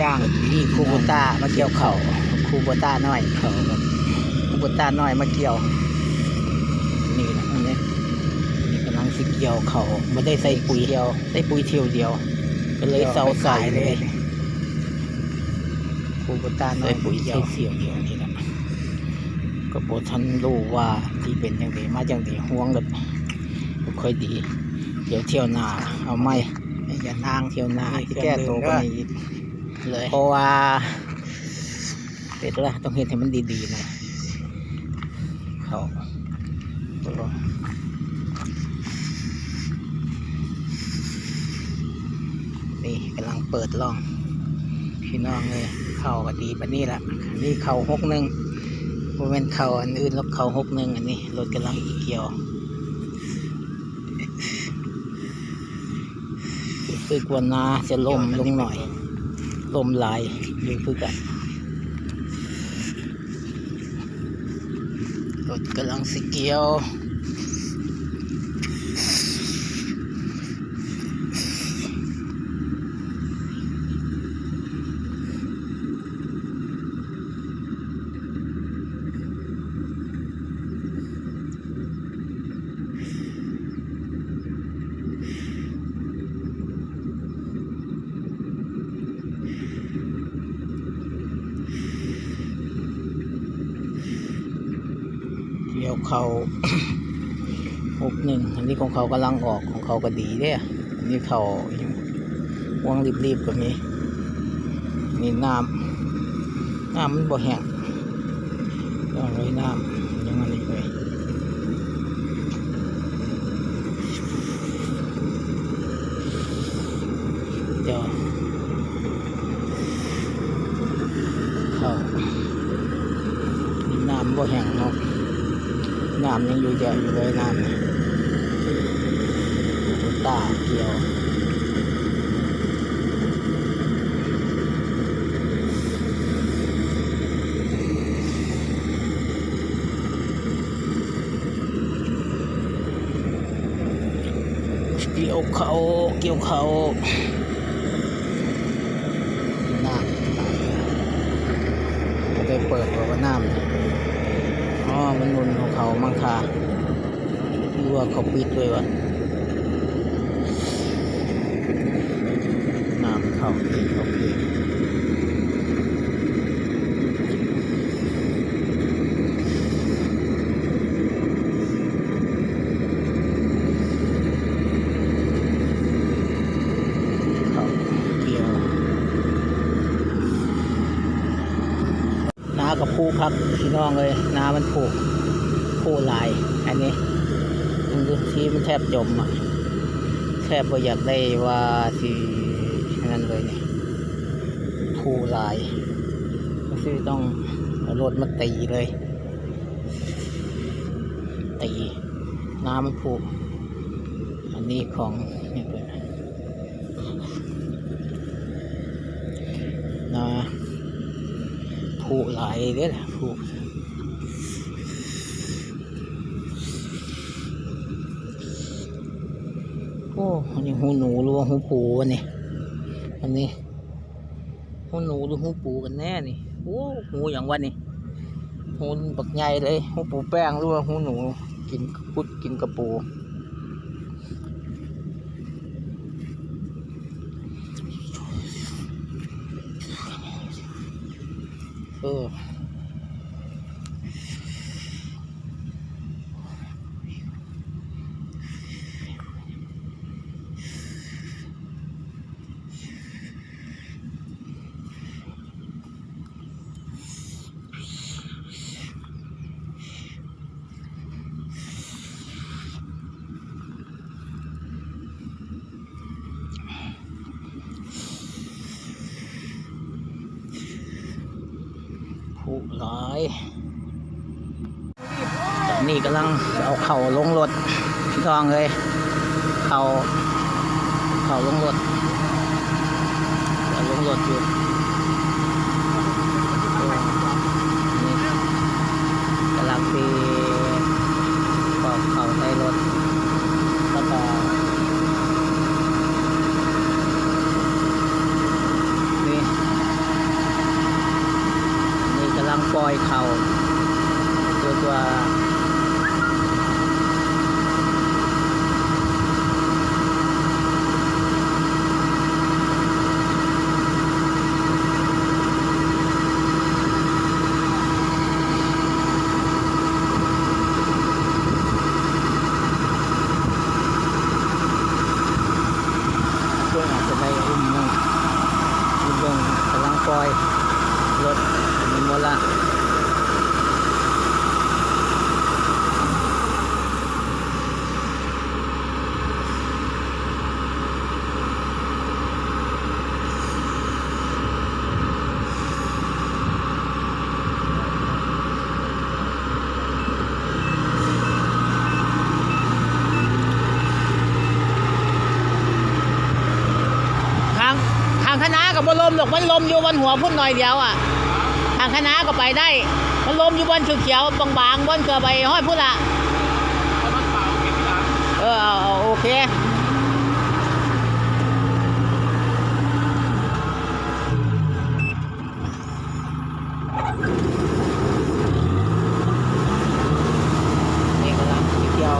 จ้างนี่คูโบต้ามาเกี่ยวเข่าคูโบต้าน้อยเข่าครับคูโบต้าน้อยมาเกี่ยว นี่นะอันนี้นี่กำลังสิเกี่ยวเข่าไม่ได้ใส่ปุ๋ยเดียวได้ปุ๋ยเที่ยวเดียว ก็เลยเซาใส่เลยคูโบต้าน้อยปุ๋ยเที่ยวเที่ยวเดียวนี่แหละก็บทันรู้ว่าที่เป็นจังไดมาจังไดห่วงกันบ่ค่อยดี เดี๋ยวเที่ยวหน้าเอาไม่อย่านางเที่ยวหน้าที่แก้ตัวกันนี้ เลย เพราะว่าเด็ดละต้องเห็นให้มันดีๆหน่อยเขานี่กำลังเปิดล่อง พี่น้องเลยเข่าก็ดีปะนี่ละอันนี่เข่าหกหนึ่งโมเมนเข่าอันอื่นแล้วเข่าหกหนึ่งอันนี้รถกำลังเกี่ยวรู้สึกว่านาจะล่มลงหน่อย ลมลายอยู่คือกันรถกำลังสิเกียว เกี่ยวเขาหกหนึ่งอันนี้ของเขากำลังออกของเขาก็ดีเด้ออันนี้เขาวางรีบๆก็มีนี่น้ำน้ำมันบ่แห้งต้องไว้น้ำยังไงไปเดี๋ยวเขาน้ำบ่แห้งเนาะ น้ำยังอยู่เยอะอยู่เลยน้ำนี่ตาเกี่ยวเกี่ยวเขาเกี่ยวเขาน้ำไม่ได้เปิดบอกว่าน้ำ มันนุนของเขามังคาหรือว่าเขาปิดด้วยวะน้ำเขาเองโอเคเขาเกี่ยว นากับผู้พักพี่น้องเลยนามันผูกผู้ลายอันนี้มันดูที่มันแทบจมอะแทบบ่อยากได้ว่าสินั่นเลยเนี่ยผู้ลายก็คือต้องรถมาตีเลย ตีน้ำมันผูกอันนี้ของนี่เลยนา ผู หลายเด้อล่ะผูโอ้อันนี้หูหนูหรือว่าหูปูวะนี่อันนี้หูหนูหรือหูปูกันแน่นี่โอ้หูอย่างวันนี่หูบักใหญ่เลยหูปูแป้งหรือว่าหูหนูกินพุดกินกระปู เร้อยตอนนี้กำลังเอาเข่าลงรถพี่ทองเลยเข่าเข่าลงรถเอาลงรถอยู่ังปล่อยเขาตัวตัว มีหมดละทางทางคณะกับบนลมดอกมันลมอยู่บนหัวพุ่นหน่อยเดียวอะางคณะก็ไปได้ มันลมอยู่บนเขียวๆบางๆบนเกือบไปห้อยพุ่นละเออโอเค นี่กำลังเกี่ยว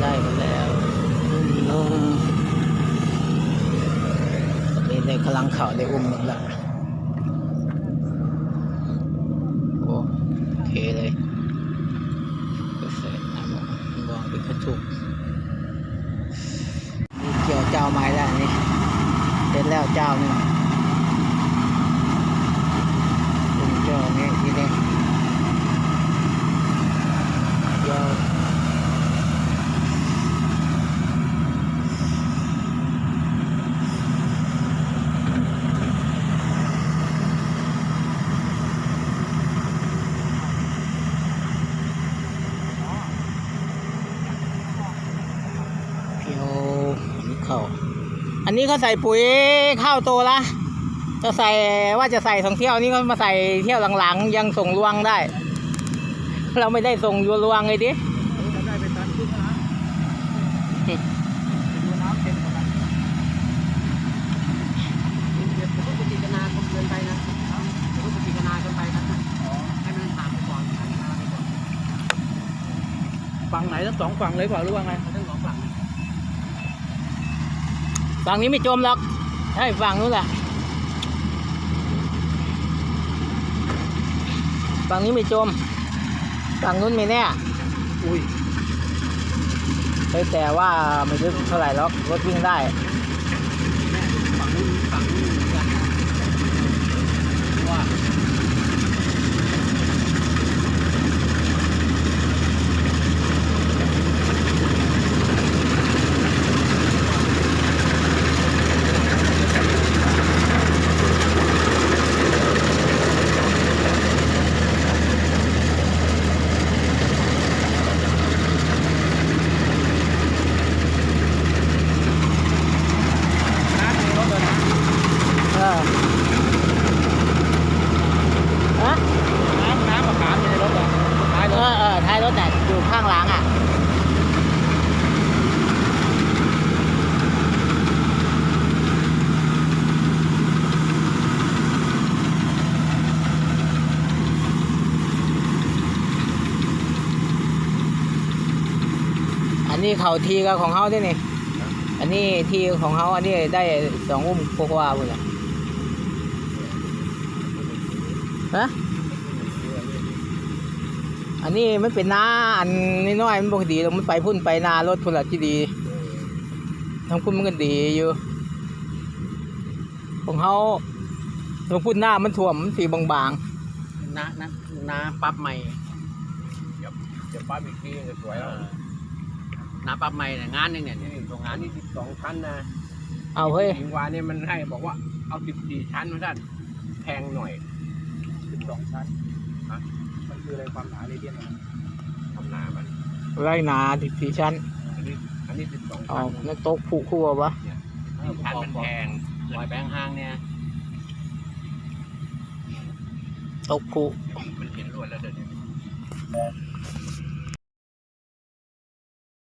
ได้มาแล้วลงนี่ ในกำลังเข่าได้อุ้มหมดละโอ้โอเคเลยก็เสร็จนะบอกบอกเป็นกระจุก นี่เกี่ยวเจ้าไม้แล้วนี่เสร็จแล้วเจ้าหนึงเป็นเจ้านี่ทีนี้เกี่ยวเกี่ยวอันนี้เข้าอั นนี้เขาใส่ปุ๋ยข้าวโตละจะใส่ว่าจะใส่สองเที่ยวนี้ก็มาใส่เที่ยวหลังๆ ยังส่งรวงได้ เราไม่ได้ส่งรวงเลยดิเราได้ไปตันครึ่งนะไปดูน้ำเต็มหมดแล้วเดี๋ยวผมก็ปฏิกนาคนเกินไปนะก็ปฏิกนากินไปนะให้มันผ่านไปก่อนฝั่งไหนทั้งสองฝั่งเลยเปล่าหรือว่าไง ฝั่งนี้ไม่จมหรอกใช่ฝั่งนู้นแหละฝั่งนี้ไม่จมฝั่งนู้นไม่แน่อุ้ยเฮ้แต่ว่าไม่ลึกเท่าไหร่หรอกรถวิ่งได้ ฝั่งนู้นฝั่งนู้นเหมือนกันว่า น้ำในรถเลยนะ เออฮะ น้ำน้ำมะขามอยู่ในรถเหรอท้ายร เอ ถ อเออท้ายรถแต่ะอยู่ข้างหลังอะ อั นนี้เขาทีกับของเขาด้วยนี่ อันนี้ทีของเขาอันนี้ได้สองอุ้มกว่าๆหมดละฮะอันนี้มันเป็นนาอันน้อยๆมันปกติเรามันไปพุ่นไปนารถพุ่นละที่ดีทั้งพุ่นมันก็ดีอยู่ของเขาตรงพุ่นหน้ามันถ่วมมันสีบางน้าน้าน้าปั๊บใหม่เดี๋ยวป้าอีกทีจะสวยแล้ว น้าปั๊บใหม่เนี่ยงานหนึงเนี่ยเนี่ยตรงงานอันนี้นี้สิบสองชั้นนะๆเอาเฮ้ยหิงวานเนี่ยมันให้บอกว่าเอาสิบสี่ชั้นมาด้านแพงหน่อยสิบสองชั้นฮะมันคืออะไรความหนาเรเดียนมันทำนามันไรหนาสิบสี่ชั้น อันนี้อันนี้สิบสองเอาชั้นนั่นโต๊ะผูกคู่วะสี่ชั้นมันแพงลอยแบงค์ห้างเนี่ยโต๊ะผูกมันเห็นรวดแล้วเดี๋ยวนี้